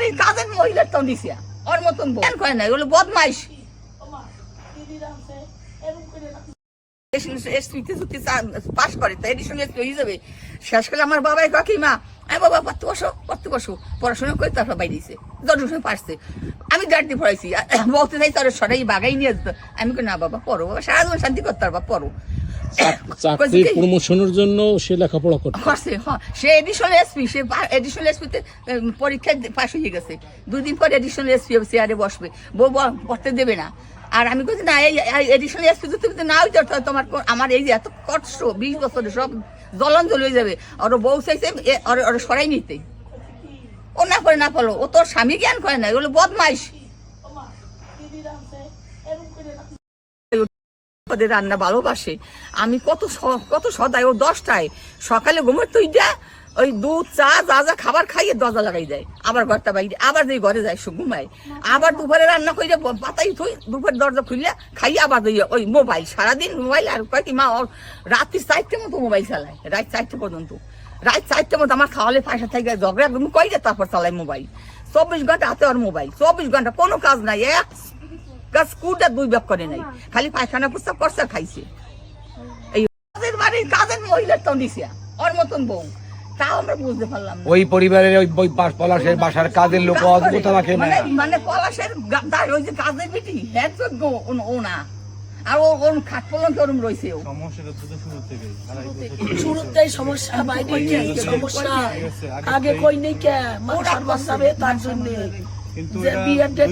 বাড়ির কাজের মহিলার তো নিছে? ওর মতন কয় না এগুলো বদমাইশ। পাস করে তো এডিশন এসপি হয়ে যাবে। শেষ করে আমার বাবাই কাকি মা আমি বাবা পড়তে বসো পড়তে বসো। পড়াশোনা করে তারপর বাইরেছে দশম পারছে। আমি দাঁড়িয়ে পড়াইছি বলতে চাই তোর সরাই বাগাই নিয়ে আমি কই, না বাবা পড়ো বাবা সারা সারাদিন শান্তি করতে পারবা পড়ো। চাকরির প্রমোশনের জন্য সে লেখাপড়া করতে করছে। হ্যাঁ সে এডিশনাল এসপি সে এডিশনাল এসপিতে পরীক্ষায় পাশ হয়ে গেছে। দুদিন পর এডিশনাল এসপি চেয়ারে বসবে। বউ পড়তে দেবে না। আর আমি বলছি না এই এডিশনাল এসপি তো তুমি তো না হইতে তোমার আমার এই এত কষ্ট বিশ বছরে সব জ্বলন জ্বলে হয়ে যাবে। ওর বউ চাইছে ওর সরাই নিতে। ও না করে না পারল। ও তোর স্বামী জ্ঞান করে না। এগুলো বদমাইশ। ওদের রান্না ভালোবাসে। আমি কত কত সদায়, ও দশটায় সকালে ঘুমের তুই যা ওই দুধ, চা, যা যা খাবার খাইয়ে দরজা লাগাই দেয়। আবার ঘরটা বাইরে, আবার যে ঘরে যায় সে ঘুমায়। আবার দুপুরে রান্না করে পাতাই থই, দুপুরে দরজা খুললে খাইয়ে আবার ওই ওই মোবাইল। সারাদিন মোবাইল আর কয় কি মা রাত্রি চারটে মতো মোবাইল চালায়, রাত চারটে পর্যন্ত। রাত চারটে মতো আমার খাওয়ালে পয়সা থেকে ঝগড়া তুমি কই তারপর চালায় মোবাইল। চব্বিশ ঘণ্টা হাতে ওর মোবাইল। চব্বিশ ঘণ্টা কোনো কাজ নাই, এক গাছ কুটা দুই ব্যাপ করে নাই খালি পায়খানা পুস্তক করছে খাইছে। এই কাজের বাড়ির কাজের মহিলার তো নিছে ওর মতন বউ। তাও আমরা বুঝতে পারলাম ওই পরিবারের ওই ওই পলাশের বাসার কাজের লোক অদ্ভুত আমাকে না মানে মানে পলাশের তার ওই যে কাজের বেটি হ্যাঁ যোগ্য ও- না আর ও ওর খাট পলঙ্ক ওরম রয়েছে ও। শুরুতেই সমস্যা বাইরে সমস্যা। আগে কই নেই কে? তার জন্য। বিয়ের ডেট